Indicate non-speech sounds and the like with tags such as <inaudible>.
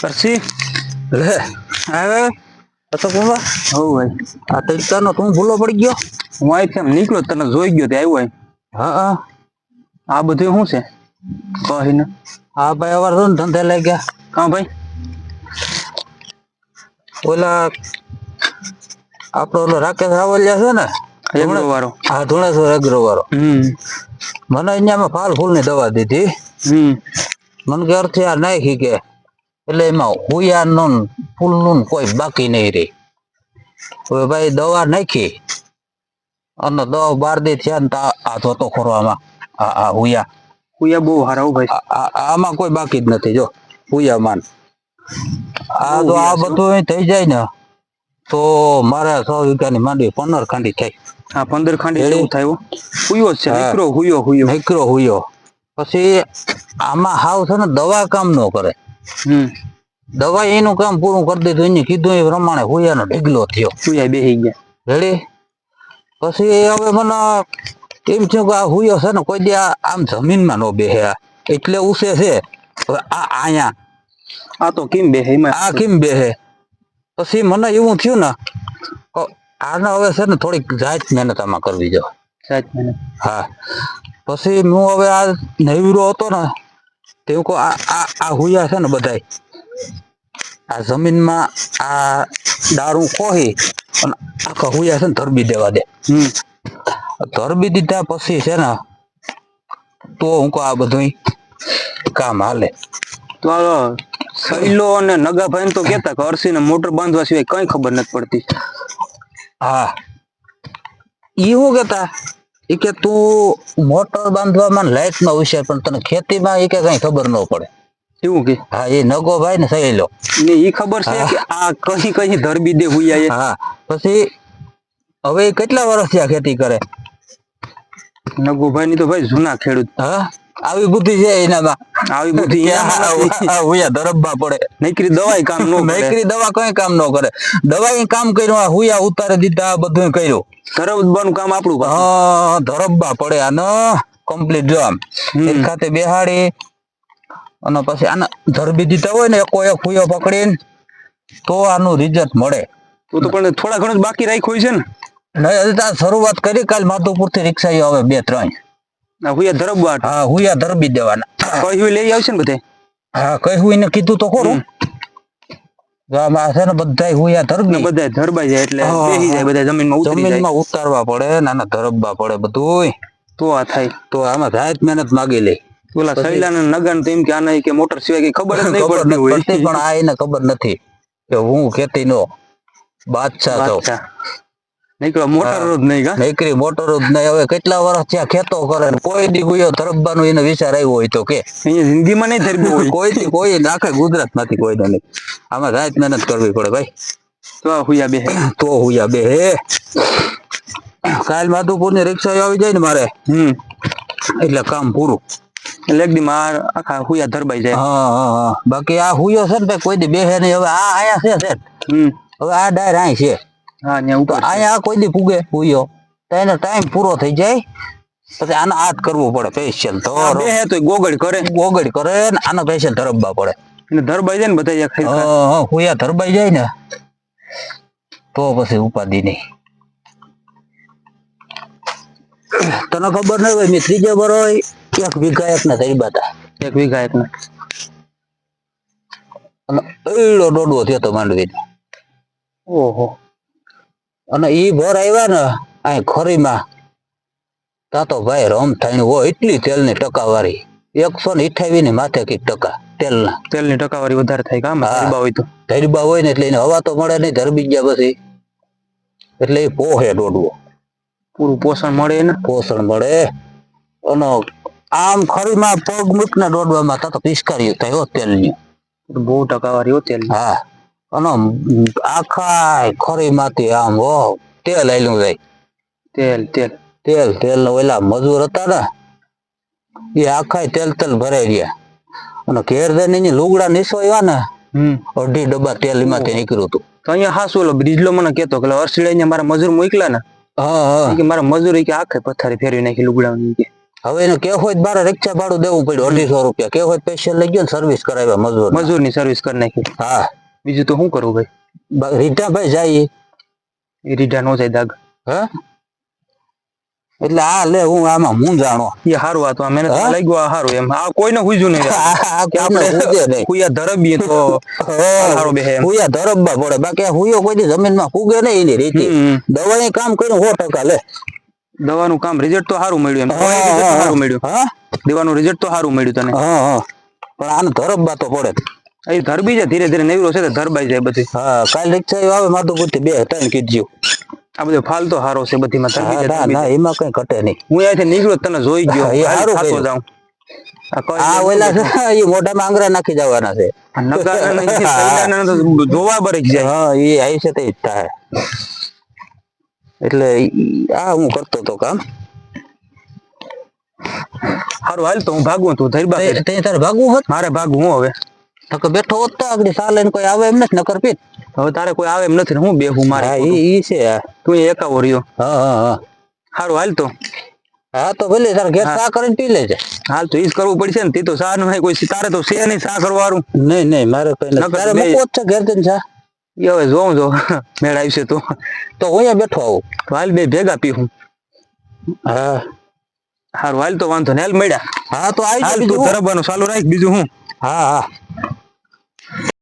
કરશી? લે આવે તો કુંભા હવ ભાઈ આ તૈતાનો તું ભૂલો પડી ગયો. હું અહીંથી આમ નીકળ્યો તને જોઈ ગયો તે આવ્યો. હા હા. આ બધું શું છે? કહીને. હા ભાઈ અવાર ધંધે લઈ ગયા હા ભાઈ. ઓલા આપણો ઓલો રાકેશ રાવલિયા છે ને હા વાળો મને અહીંયા ફાલ ફૂલની દવા દીધી. મને કે અર્થે આ નાખી કે એટલે એમાં હુયા નું ફૂલનું કોઈ બાકી નહીં રહી. હવે ભાઈ દવા નાખી અને દવા બાર દી થયા ને આ- જોતો ખોરવામાં. આ આ હુયા. બહુ હારા ભાઈ. આમાં કોઈ બાકી જ નથી જો. હુયા માન. આ તો આ બધું થઈ જાય ને તો મારે સો વીઘાની માંડવી પંદર ખાંડી થઈ. આ પંદર ખાંડી એવું થયું હો. હુયો છે હા. હુયો હુયો. નીકળો હુયો. પછી આમાં હાવ છે ને દવા કામ ન કરે. હમ. દવા એનું કામ પૂરું કરી દીધું એને કીધું એ પ્રમાણે હુયાનો ઢીગલો થયો. હુયા બેહી ગયા. રેડી પછી હવે મને એમ થયું કે આ હુયો છે ને કોઈ દે આમ આમ જમીનમાં નો બેહે એટલે ઉસે છે. હવે આ અહીંયા. આ તો કેમ બેહે આ કેમ બેહે? પછી મને એવું થયું ને આને હવે છે ને થોડીક જાત મહેનત આમાં કરવી જો હા. પછી હું હવે આ નવીરો હતો ને તે હું કહું આ આ હુયા છે ને બધાય. આ જમીનમાં આ દારૂ ખોહી અને આખા હુયા છે ને ધરબી દેવા દે. હમ. ધરબી દીધા પછી છે ને તો હું કહું આ બધું કામ હાલે. તો સૈલો અને નગાભાઈ તો કેતા કે અરસી મોટર બાંધવા સિવાય કઈ ખબર નથી પડતી. હા. ઈ હું કેતા એ કે તું મોટર બાંધવામાં લાઈટમાં હોશિયાર પણ તને ખેતીમાં એ કે કઈ ખબર ન પડે. એવું કે? હા એ નગો ભાઈ ને સહેલો. એ ને ઈ ખબર છે કે આ કઈ કઈ ધરબી દે હુયા હા. પછી હવે કેટલા વર્ષ થયા ખેતી કરે? નગુભાઈ ની તો ભાઈ જૂના ખેડૂત. હા? આવી બુદ્ધિ છે એનામાં. આવી બુદ્ધિ હુયા ધરબા પડે. નકરી દવાઈ કામ નો કરે. નૈકરી દવા કઈ કામ ન કરે. દવાઈ કામ કર્યું આ હુયા ઉતારી દીધા બધું કર્યું. ધરબવાનું કામ આપણું હા ધરબા પડે આને. કમ્પ્લીટ જો આમ. એક ખાતે બેહાડી અને પછી આને ધરબી દીધા હોય ને એકો એક હુયો પકડીને તો આનું રિઝલ્ટ મળે. તો તો પણ થોડા ઘણું જ બાકી રાખ્યું છે ને? નહીં હજી શરૂઆત કરી કાલ માધુપુરથી રિક્ષા આવે બે ત્રણ. હુયા ધરબવા હા હુયા ધરબી દેવાના. કહ્યું લઈ આવશે ને બધે? હા કહ્યું એને કીધું તો ખરું. છે ને બધા હુયા ધરબી. બધા ધરબાઈ જાય એટલે જાય બધા જમીનમાં ઉતરી જાય. જમીનમાં ઉતારવા પડે નાના ધરબવા પડે બધુંય. તો આ થાય. તો આમાં જાત મહેનત માગી લે. ઓલા સૈલા ને નગન તો એમ કે આને કે મોટર સિવાય કઈ ખબર જ નહીં ખબર પડતી હોય. પણ આ એને ખબર નથી કે હું ખેતી નો બાદશાહ. છું નીકળો મોટર જ નહીં કા? નીકળી મોટર જ નહીં. હવે કેટલા વર્ષ થયા ખેતો કરે કોઈ દી ગુયો ધરબવાનો એને વિચાર આવ્યો હોય તો કે. અહીંયા જિંદગીમાં નહીં ધરબી હોય. કોઈ થી કોઈ આખા ગુજરાતમાંથી કોઈ નહીં. આમાં રાત મહેનત કરવી પડે ભાઈ. તો હુયા બે તો હુયા બે હે કાલ માધુપુરની રિક્ષા આવી જાય ને મારે. હમ. એટલે કામ પૂરું. એટલે એક દી માં આખા હુયા ધરબાઈ જાય. હા હા હા. બાકી આ હુયો છે ને ભાઈ કોઈ દી બેહે નહીં. હવે આ આયા છે હમ. હવે આ ડાયર અહીં છે. હા ઉપર છે. અહીંયા કોઈ દી પૂગે પૂયો તો એનો ટાઈમ પૂરો થઈ જાય. પછી આનો હાથ કરવો પડે ફેશિયલ તો આ તો ગોગડ કરે. ગોગડ કરે ને આનો સ્પેશિયલ ધરબવા પડે. એને ધરબાઈ જાય ને બધા એક ખાઈ હા, હુયા ધરબાઈ જાય ને તો પછી ઉપાધિ નહીં. તને ખબર નહીં હોય મેં ત્રીજે બરો એક વીઘા એક ના ધરબા હતા એક વીઘા એક ના. અને એડો દોડવો થયો તો માંડવી ઓહો. અને ઈ ભર આવ્યા ને ખરીમાં. તા તો ભાઈ રમ થઈને હોય એટલી તેલની ટકાવારી. એકસો ને અઠાવી ની માથે કંઈક ટકા તેલના. તેલની ટકાવારી વધારે થાય કામ ધરબા હોય તો? ધરબા હોય ને એટલે એને હવા તો મળે નહીં ધરબી ગયા પછી. એટલે એ પોહે દોડવો. પૂરું પોષણ મળે ને? પોષણ મળે. અને આમ ખરીમાં પગ મૂકને દોડવામાં તા તો પિસ્કારી થાય તેલની. બહુ ટકાવારી હો તેલ હા. અને આખા ખરીમાંથી આમ હો તેલ આયલું જાય. તેલ તેલ. તેલ તેલ ને ઓલા મજૂર હતા ને એ આખા તેલ તેલ ભરાઈ ગયા. અને ઘેર જઈને ને લુગડા નીસવાયા ને અઢી ડબ્બા તેલ એમાંથી નીકળ્યું હતું. તો અહીંયા હાસુ ઓલો બ્રિજલો મને કેતો કે અરસી લઈને મારા મજૂર મોકલા ને હા હા. કે મારા મજૂર કે આખે પથારી ફેરવી નાખી લુગડા કે. હવે એને કે હોય બારે રિક્ષા ભાડું દેવું પડ્યું અઢીસો રૂપિયા. કે હોય સ્પેશિયલ લઈ ગયો ને સર્વિસ કરાવ્યા મજૂર મજૂરની સર્વિસ કરી નાખી. હા. બીજું તો શું કરું ભાઈ? રીટા ભાઈ જાય. એ રીઢા નો જાય દાગ. હે? એટલે આ લે હું આમાં હું જાણો? એ હારું આ તો આ મહેનત હા? લાગ્યું આ હારું એમ. આ કોઈને હુજ્યું નહીં. કે આપણે હુજે નહીં. હુયા ધરબીએ તો હારો બે એમ. હુયા ધરબવા પડે. બાકી હુયો કોઈ જમીનમાં ફૂગે નહીં એની રીતે. દવાએ કામ કર્યું સો ટકા લે. દવાનું કામ રિઝલ્ટ તો સારું મળ્યું એમ. હા, હા, સારું મળ્યું. હા? દેવાનું રિઝલ્ટ તો સારું મળ્યું તને. હા હા. પણ આને ધરબવા તો પડે. એ ધરબી જાય ધીરે ધીરે નવીરો છે તો ધરબાઈ જાય બધી. હા કાલ રિક્ષા આવે માથું પૂછતી બે ત્રણ કીધું આ બધો ફાલ તો હારો છે બધીમાં ધરબી જાય ના ધરબી ના જાય. એમાં કઈ ઘટે નહીં. હું અહીંયાથી નીકળ્યો તો તને જોઈ ગયો હા, એ હાલ હારું થાતો કર્યું. જાઉં. આ કઈ આ ઓલા છે એ મોઢામાં આંગળા નાખી જવાના છે. આ નગારાને ઈ સૈડાને તો જોવા બરક જાય. હા એ આવી છે તે જ થાય. એટલે ઈ- આ હું કરતો તો કામ. હારું હાલ તો હું ભાગું તું ધરબા તે તે તારે ભાગવું હોત? મારે ભાગવું હું હવે? તો બેઠો હોત તો આગળ એને કોઈ આવે એમ નથી નકર પીત હવે તારે કોઈ આવે એમ નથી હું બેહું મારે હા ઈ છે. તું એકાવો રહ્યો. હા હા હા. હારું હાલ તો. હા તો ભલે તારે ઘેર ચા કરીને પી લેજે. હાલ તો ઈ જ કરવું પડશે ને તી તો સા નું કોઈ તારે તો છે નહીં સા કરવાનું નહીં નહીં મારે કઈ નકર તારે મૂકવો જ છે ઘેર જઈને ચા? એ હવે જોઉં જો <laughs> મેળ આવશે તો. તો હું અહીંયા બેઠો આવું? હાલ બે ભેગા પીહું હા. હારું હાલ તો વાંધો ને હાલ મળ્યા. હા તો આવી બીજું હું? ચાલુ રાખ બીજું હું. હા હા.